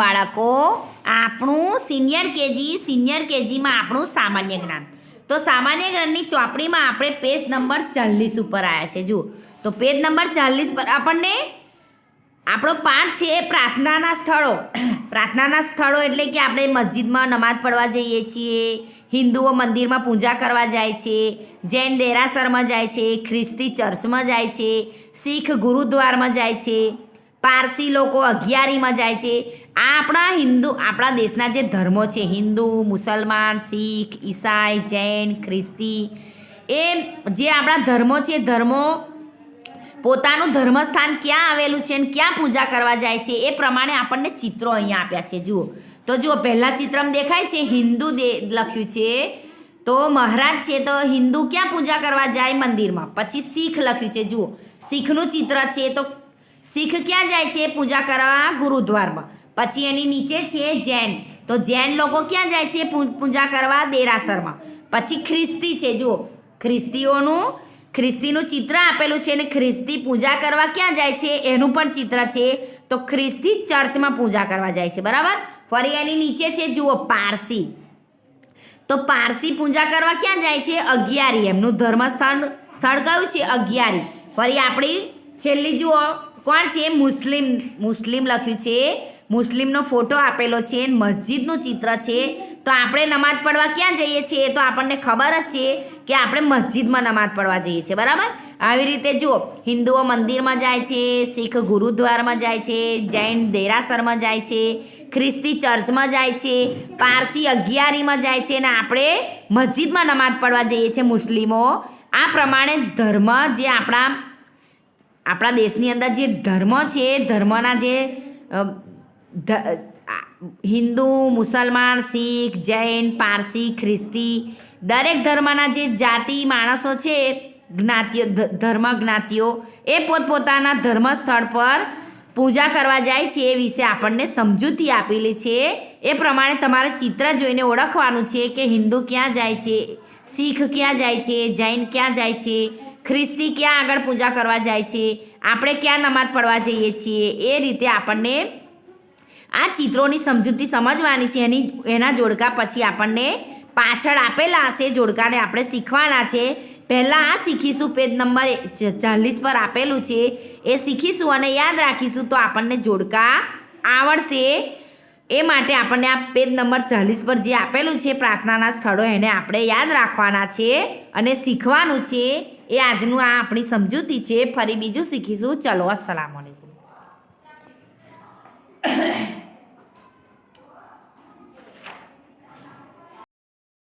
બાળકો, આપણું senior KG senior કેજીમાં આપણું સામાન્ય જ્ઞાન. તો સામાન્ય જ્ઞાનની ચોપડીમાં આપણે પેજ નંબર ચાલીસ ઉપર આવ્યા છે. જુઓ, તો પેજ નંબર ચાલીસ પર આપણને આપણો પાઠ છે એ પ્રાર્થનાના સ્થળો. પ્રાર્થનાના સ્થળો એટલે કે આપણે મસ્જિદમાં નમાઝ પડવા જઈએ છીએ, હિન્દુઓ મંદિરમાં પૂજા કરવા જાય છે, જૈન દેરાસરમાં જાય છે, ખ્રિસ્તી ચર્ચમાં જાય છે, શીખ ગુરુદ્વારમાં જાય છે. પારસી લોકો અગિયારીમાં જાય છે. આ આપણા હિન્દુ, આપણા દેશના જે ધર્મો છે, હિન્દુ, મુસલમાન, શીખ, ઈસાઈ, જૈન, ખ્રિસ્તી, એ જે આપણા ધર્મો છે ધર્મો પોતાનું ધર્મસ્થાન ક્યાં આવેલું છે અને ક્યાં પૂજા કરવા જાય છે, એ પ્રમાણે આપણને ચિત્રો અહીંયા આપ્યા છે. જુઓ. તો જુઓ, પહેલાં ચિત્રમાં દેખાય છે, હિન્દુ દે લખ્યું છે. તો મહારાજ છે, તો હિન્દુ ક્યાં પૂજા કરવા જાય મંદિરમાં? પછી શીખ લખ્યું છે. જુઓ. શીખનું ચિત્ર છે, તો શીખ ક્યાં જાય છે? પૂજા કરવા ગુરુદ્વારમાં. પછી એની નીચે છે જૈન. તો જૈન લોકો ક્યાં જાય છે? પૂજા કરવા દેરાસરમાં. પછી ખ્રિસ્તી છે. જુઓ, ખ્રિસ્તીઓનું, ખ્રિસ્તીનું ચિત્ર આપેલું છે અને ખ્રિસ્તી પૂજા કરવા ક્યાં જાય છે? એનું પણ ચિત્ર છે. તો ખ્રિસ્તી ચર્ચમાં પૂજા કરવા જાય છે. બરાબર? ફરી એની નીચે છે, જુઓ, પારસી. તો પારસી પૂજા કરવા ક્યાં જાય છે? અગિયારી. એમનું ધર્મસ્થાન સ્થળ કયું છે? અગિયારી. ફરી આપણી છેલ્લી, જુઓ. કોણ છે? મુસ્લિમ મુસ્લિમ લખ્યું છે. મુસ્લિમનો ફોટો આપેલો છે. મસ્જિદનું ચિત્ર છે. તો આપણે નમાઝ પડવા ક્યાં જઈએ છીએ? તો આપણને ખબર જ છે કે આપણે મસ્જિદમાં નમાઝ પડવા જઈએ છીએ. બરાબર? આવી રીતે જુઓ. હિન્દુઓ મંદિરમાં જાય છે, શીખ ગુરુદ્વારમાં જાય છે, જૈન દેરાસરમાં જાય છે, ખ્રિસ્તી ચર્ચમાં જાય છે, પારસી અગિયારીમાં જાય છે અને આપણે મસ્જિદમાં નમાઝ પડવા જઈએ છીએ મુસ્લિમો. આ પ્રમાણે ધર્મ જે આપણા આપણા દેશની અંદર જે ધર્મ છે ધર્મના જે હિન્દુ, મુસલમાન, શીખ, જૈન, પારસી, ખ્રિસ્તી, દરેક ધર્મના જે જાતિ માણસો છે, જ્ઞાતિઓ ધર્મ જ્ઞાતિઓ, એ પોતપોતાના ધર્મ સ્થળ પર પૂજા કરવા જાય છે, એ વિશે આપણને સમજૂતી આપેલી છે. એ પ્રમાણે તમારે ચિત્ર જોઈને ઓળખવાનું છે કે હિન્દુ ક્યાં જાય છે, શીખ ક્યાં જાય છે, જૈન ક્યાં જાય છે ખ્રિસ્તી ક્યાં આગળ પૂજા કરવા જાય છે? આપણે ક્યાં નમાઝ પડવા જઈએ છીએ? એ રીતે આપણને આ ચિત્રોની સમજૂતી સમજવાની છે. એની, એના જોડકા પછી આપણને પાછળ આપેલા હશે જોડકાને આપણે શીખવાના છે. પહેલાં આ શીખીશું પેજ નંબર ચાલીસ પર આપેલું છે. એ શીખીશું અને યાદ રાખીશું તો આપણને જોડકા આવડશે. એ માટે આપણને આ પેજ નંબર ચાલીસ પર જે આપેલું છે પ્રાર્થનાના સ્થળો, એને આપણે યાદ રાખવાના છે અને શીખવાનું છે. એ આજનું આ આપણી સમજૂતી છે. ફરી બીજું શીખીશું. ચલો અસલામ